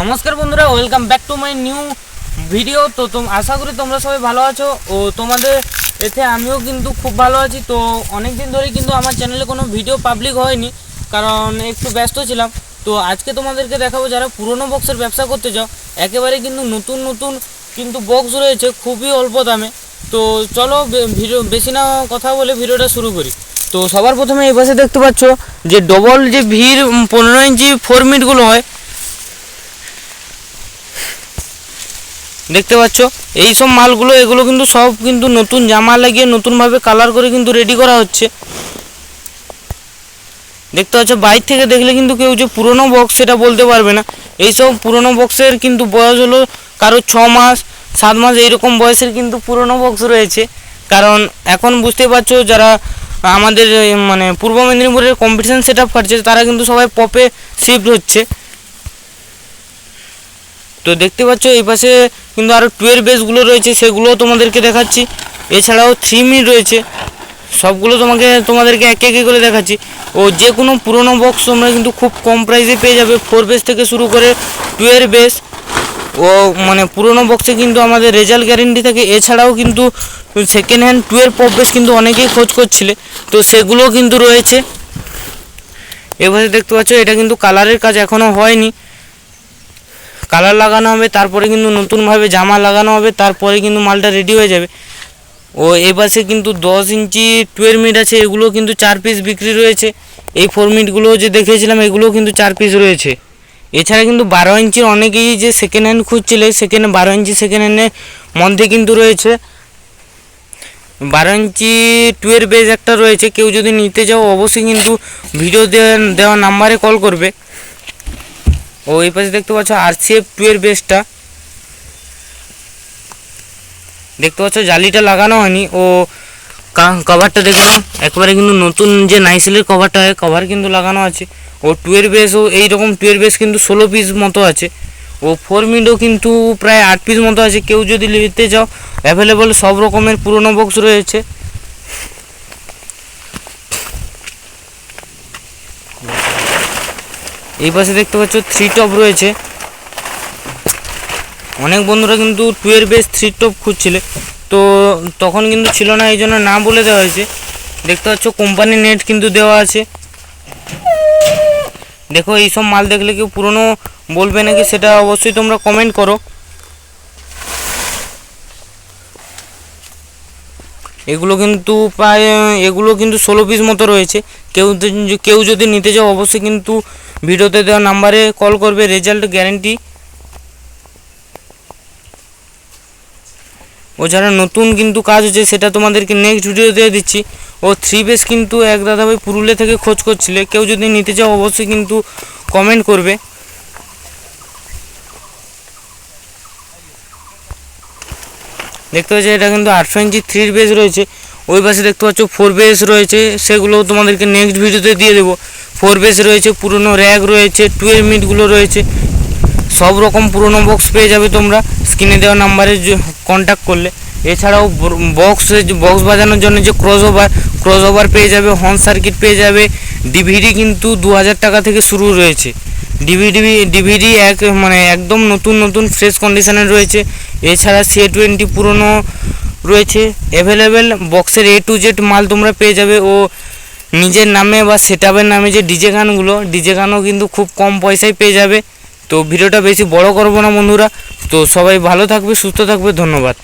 নমস্কার বন্ধুরা welcome back to my new video তো আশা করি তোমরা সবাই ভালো আছো। ও, তোমাদের এতে আমিও কিন্তু খুব ভালো আছি। তো অনেক দিন ধরে কিন্তু আমার চ্যানেলে কোনো ভিডিও পাবলিক হয়নি, কারণ একটু ব্যস্ত ছিলাম। তো আজকে তোমাদেরকে দেখাবো, যারা পুরনো বক্সের ব্যবসা করতে চাও, একেবারে কিন্তু নতুন নতুন কিন্তু বক্স রয়েছে, খুবই অল্প দামে। তো চলো ভিডিও, বেশি না কথা বলে ভিডিওটা শুরু করি। তো সবার প্রথমে এই পাশে দেখতে পাচ্ছ যে ডবল যে ভিড় পনেরো ইঞ্চি ফোর মিটগুলো হয় দেখতে পাচ্ছ? এই সব মালগুলো, এগুলো কিন্তু সব কিন্তু নতুন জামা লাগিয়ে নতুনভাবে কালার করে কিন্তু রেডি করা হচ্ছে। দেখতে পাচ্ছ, বাইর থেকে দেখলে কিন্তু কেউ যে পুরনো বক্স সেটা বলতে পারবে না। এইসব পুরনো বক্সের কিন্তু বয়স হলো কারও ছ মাস, সাত মাস, এইরকম বয়সের কিন্তু পুরনো বক্স রয়েছে। কারণ এখন বুঝতে পারছ, যারা আমাদের এই মানে পূর্ব মেদিনীপুরের কম্পিটিশান সেট আপ করছে তারা কিন্তু সবাই পপে শিফট হচ্ছে। তো দেখতে পাচ্ছ, এই পাশে কিন্তু আরও টুয়েলভ বেসগুলো রয়েছে, সেগুলোও তোমাদেরকে দেখাচ্ছি। এছাড়াও থ্রি মিনিট রয়েছে। সবগুলো তোমাকে, তোমাদেরকে একে একে করে দেখাচ্ছি। ও যে কোনো পুরনো বক্স তোমরা কিন্তু খুব কম প্রাইসে পেয়ে যাবে। ফোর বেস থেকে শুরু করে টুয়েলভ বেস ও মানে পুরনো বক্সে কিন্তু আমাদের রেজাল্ট গ্যারেন্টি থাকে। এছাড়াও কিন্তু সেকেন্ড হ্যান্ড টুয়েলভ পপ বেস কিন্তু অনেকেই খোঁজ করছিলে। তো সেগুলোও কিন্তু রয়েছে। এবারে দেখতে পাচ্ছ, এটা কিন্তু কালারের কাজ এখনও হয়নি। কালার লাগানো হবে, তারপরে কিন্তু নতুনভাবে জামা লাগানো হবে, তারপরে কিন্তু মালটা রেডি হয়ে যাবে। ও এ পাশে কিন্তু দশ ইঞ্চি টুয়েলভ মিনিট আছে, এগুলো কিন্তু চার পিস বিক্রি রয়েছে। এই ফোর মিনিটগুলো যে দেখেছিলাম এগুলোও কিন্তু চার পিস রয়েছে। এছাড়া কিন্তু বারো ইঞ্চির অনেকেই যে সেকেন্ড হ্যান্ড খুঁজছিলে সেখানে বারো ইঞ্চি সেকেন্ড হ্যান্ডের মধ্যে কিন্তু রয়েছে। বারো ইঞ্চি টুয়েলভ বেজ একটা রয়েছে, কেউ যদি নিতে যাও অবশ্যই কিন্তু ভিডিও দেওয়া নাম্বারে কল করবে। ও, এই পাশে দেখতে পাচ্ছ আরসিএফ টুয়ের বেসটা দেখতে পাচ্ছ জালিটা লাগানো হয়নি। ও কভারটা দেখো একবারে কিন্তু নতুন যে নাইসেলের কভারটা হয় কভার কিন্তু লাগানো আছে। ও টুয়ের বেস ও, এইরকম টুয়ের বেস কিন্তু ষোলো পিস মতো আছে। ও ফোর মিডও কিন্তু প্রায় আট পিস মতো আছে। কেউ যদি নিতে যাও অ্যাভেলেবল সব রকমের পুরনো বক্স রয়েছে। এই পাশে দেখতে পাচ্ছ থ্রি টপ রয়েছে। অনেক বন্ধুরা কিন্তু টুয়ের বেস থ্রি টপ খুঁজছিলে। তো তখন কিন্তু ছিল না, এই জন্য না বলে দেওয়া হয়েছে। দেখতে পাচ্ছ কোম্পানির নেট কিন্তু দেওয়া আছে। দেখো এইসব মাল দেখলে কেউ পুরনো বলবে নাকি সেটা অবশ্যই তোমরা কমেন্ট করো। এগুলো কিন্তু প্রায়, এগুলো কিন্তু ষোলো পিস মতো রয়েছে। কেউ কেউ যদি নিতে চাও, অবশ্যই কিন্তু ভিডিওতে দেওয়া নাম্বারে কল করবে রেজাল্ট গ্যারেন্টি ও যারা নতুন কিন্তু কাজ হচ্ছে, সেটা তোমাদেরকে নেক্সট ভিডিও দিয়ে দিচ্ছি। ও থ্রি বেস কিন্তু এক দাদাভাই পুরুলিয়া থেকে খোঁজ করছিলে। কেউ যদি নিতে চাও, অবশ্যই কিন্তু কমেন্ট করবে। দেখতে পাচ্ছি, এটা কিন্তু আটশো ইঞ্চি থ্রি বেস রয়েছে। ওই পাশে দেখতে পাচ্ছ ফোর বেস রয়েছে। সেগুলো তোমাদেরকে নেক্সট ভিডিওতে দিয়ে দেবো। ফোর বেস রয়েছে, পুরনো র্যাক রয়েছে টুয়েলভ মিটগুলো রয়েছে। সব রকম পুরনো বক্স পেয়ে যাবে তোমরা। স্ক্রিনে দেওয়া নাম্বারে কন্ট্যাক্ট করলে। এছাড়াও বক্স বক্স বাজানোর জন্য যে ক্রস ওভার ক্রস ওভার পেয়ে যাবে হর্ন সার্কিট পেয়ে যাবে। ডিভিডি কিন্তু দু হাজার টাকা থেকে শুরু রয়েছে। ডিভিডি ডিভিডি এক মানে একদম নতুন নতুন ফ্রেশ কন্ডিশনে রয়েছে। এছাড়া সি টোয়েন্টি পুরনো রয়েছে। অ্যাভেলেবেল বক্সের এ টু জেড মাল তোমরা পেয়ে যাবে। ও নিজের নামে বা সেটআপের নামে যে ডিজে গানগুলো ডিজে গানও কিন্তু খুব কম পয়সায় পেয়ে যাবে। তো ভিডিওটা বেশি বড় করব না বন্ধুরা। তো সবাই ভালো থাকবে, সুস্থ থাকবে, ধন্যবাদ।